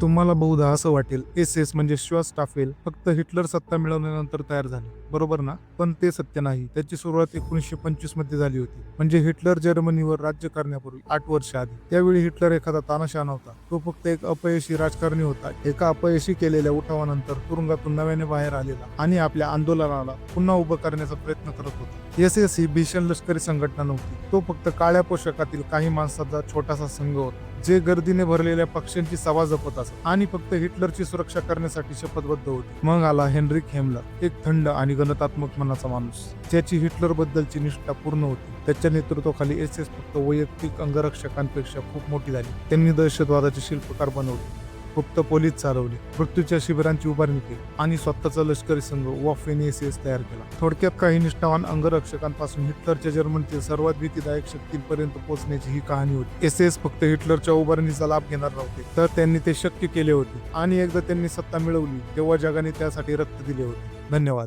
तुम्हाला बहुधा असं वाटेल एस एस म्हणजे श्वास टाफेल फक्त हिटलर सत्ता मिळवल्यानंतर तयार झाले. बरोबर ना? पण ते सत्य नाही. त्याची सुरुवात एकोणीसशे पंचवीसमध्ये झाली होती. म्हणजे हिटलर जर्मनीवर राज्य करण्यापूर्वी आठ वर्ष आधी. त्यावेळी हिटलर एखादा तानाशा नव्हता. तो फक्त एक अपयशी राजकारणी होता. एका अपयशी केलेल्या उठावानंतर तुरुंगातून नव्याने बाहेर आलेला आणि आपल्या आंदोलनाला पुन्हा उभं करण्याचा प्रयत्न करत होता. एस एस ही भीषण लष्करी संघटना नव्हती. तो फक्त काळ्या पोशाखातील काही माणसाचा छोटासा संघ होता. जे गर्दीने भरलेल्या पक्ष्यांची सभा जपत असत आणि फक्त हिटलरची सुरक्षा करण्यासाठी शपथबद्ध होते. मग आला हेनरिक हेमलर एक थंड आणि गणतात्मक मनाचा माणूस ज्याची हिटलर बद्दलची निष्ठा पूर्ण होती. त्याच्या नेतृत्वाखाली एस एस फक्त वैयक्तिक अंगरक्षकांपेक्षा खूप मोठी झाली. त्यांनी दहशतवादाचे शिल्पकार बनवले. गुप्त पोलीस चालवले मृत्यूच्या शिबिरांची उभारणी केली आणि स्वतःचा लष्करी संघ वॉफेन एस एस तयार केला. थोडक्यात काही निष्ठावान अंगरक्षकांपासून हिटलरच्या जर्मनीतील सर्वात भीतीदायक शक्तींपर्यंत पोहोचण्याची ही कहाणी होती. एस एस फक्त हिटलरच्या उभारणीचा लाभ घेणार नव्हते तर त्यांनी ते शक्य केले होते आणि एकदा त्यांनी सत्ता मिळवली तेव्हा जगाने त्यासाठी रक्त दिले होते. धन्यवाद.